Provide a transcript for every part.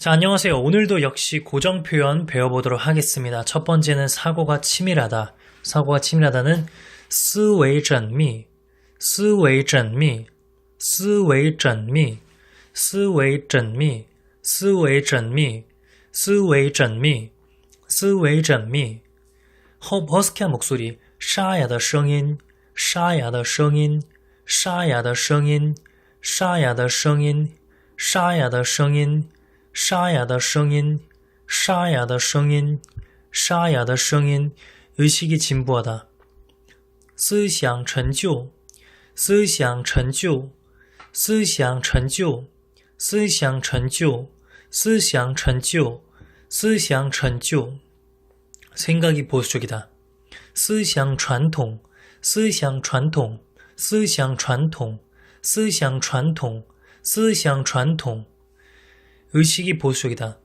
자, 안녕하세요. 오늘도 역시 고정 표현 배워보도록 하겠습니다. 첫 번째는 사고가 치밀하다. 사고가 치밀하다는 思维缜密,思维缜密,思维缜密,思维缜密,思维缜密,思维缜密,思维缜密. 허, 허스키한 목소리, 沙哑的声音,沙哑的声音,沙哑的声音,沙哑的声音,沙哑的声音, 沙哑的声音,沙哑的声音,沙哑的声音, 의식이 진부하다. 思想陈旧,思想陈旧,思想陈旧,思想陈旧,思想陈旧,思想陈旧. 생각이 보수적이다. 思想传统,思想传统,思想传统,思想传统,思想传统. 의식이 보수적이다.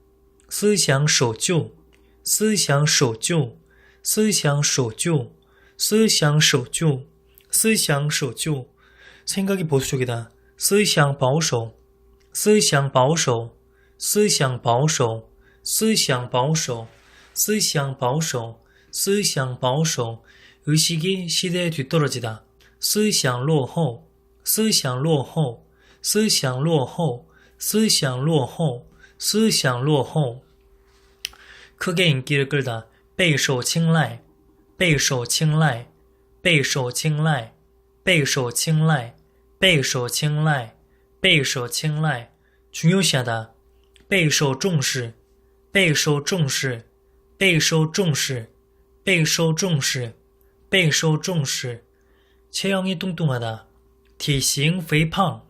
思想守旧,思想守旧,思想守旧,思想守旧,思想守旧. 생각이 보수적이다. 思想保守,思想保守,思想保守,思想保守,思想保守,思想保守. 의식이 시대에 뒤떨어지다. 思想落后,思想落后,思想落后, 思想落后,思想落后. 크게 인기를 끌다. 备受青睐,备受青睐,备受青睐,备受青睐,备受青睐,备受青睐. 중요시하다. 备受重视,备受重视,备受重视,备受重视,备受重视. 체형이 뚱뚱하다. 体型肥胖,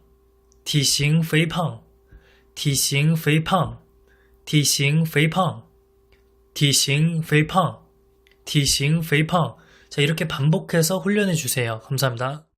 体型肥胖, 体型肥胖,体型肥胖,体型肥胖,体型肥胖. 자, 이렇게 반복해서 훈련해 주세요. 감사합니다.